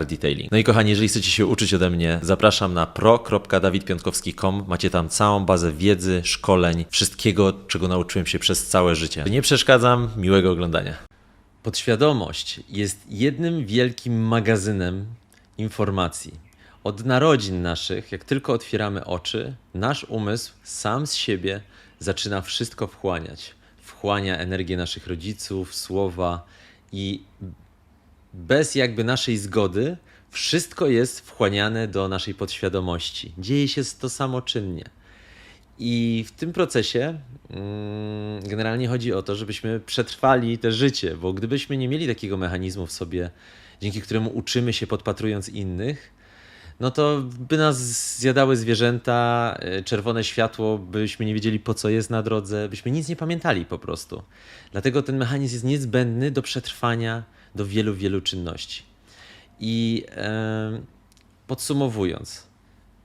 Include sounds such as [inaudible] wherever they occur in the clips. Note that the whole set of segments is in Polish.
car detailing. No i kochani, jeżeli chcecie się uczyć ode mnie, zapraszam na pro.dawidpiątkowski.com. Macie tam całą bazę wiedzy, szkoleń, wszystkiego, czego nauczyłem się przez całe życie. Nie przeszkadzam, miłego oglądania. Podświadomość jest jednym wielkim magazynem informacji. Od narodzin naszych, jak tylko otwieramy oczy, nasz umysł sam z siebie zaczyna wszystko wchłaniać. Wchłania energię naszych rodziców, słowa i bez jakby naszej zgody wszystko jest wchłaniane do naszej podświadomości. Dzieje się to samoczynnie. I w tym procesie mm, generalnie chodzi o to, żebyśmy przetrwali te życie, bo gdybyśmy nie mieli takiego mechanizmu w sobie, dzięki któremu uczymy się podpatrując innych, no to by nas zjadały zwierzęta, e, czerwone światło, byśmy nie wiedzieli po co jest na drodze, byśmy nic nie pamiętali po prostu. Dlatego ten mechanizm jest niezbędny do przetrwania do wielu, wielu czynności. I podsumowując,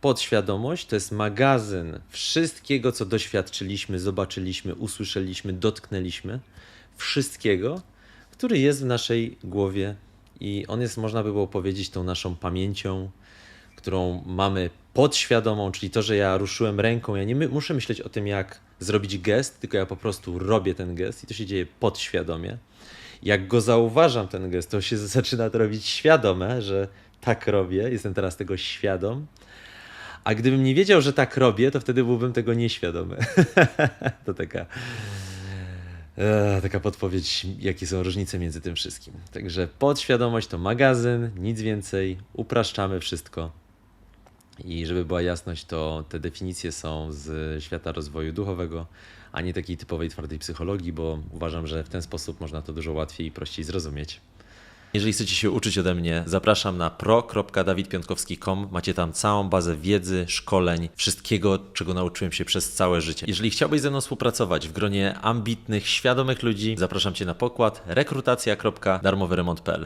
podświadomość to jest magazyn wszystkiego, co doświadczyliśmy, zobaczyliśmy, usłyszeliśmy, dotknęliśmy, wszystkiego, który jest w naszej głowie i on jest, można by było powiedzieć, tą naszą pamięcią, którą mamy podświadomą, czyli to, że ja ruszyłem ręką, ja nie muszę myśleć o tym, jak zrobić gest, tylko ja po prostu robię ten gest i to się dzieje podświadomie. Jak go zauważam, ten gest, to się [laughs] zaczyna to robić świadome, że tak robię, jestem teraz tego świadom. A gdybym nie wiedział, że tak robię, to wtedy byłbym tego nieświadomy. [laughs] to taka, e, taka podpowiedź, jakie są różnice między tym wszystkim. Także podświadomość to magazyn, nic więcej, upraszczamy wszystko. I żeby była jasność, to te definicje są z świata rozwoju duchowego, a nie takiej typowej twardej psychologii, bo uważam, że w ten sposób można to dużo łatwiej i prościej zrozumieć. Jeżeli chcecie się uczyć ode mnie, zapraszam na pro.dawidpiątkowski.com. Macie tam całą bazę wiedzy, szkoleń, wszystkiego, czego nauczyłem się przez całe życie. Jeżeli chciałbyś ze mną współpracować w gronie ambitnych, świadomych ludzi, zapraszam Cię na pokład rekrutacja.darmowyremont.pl.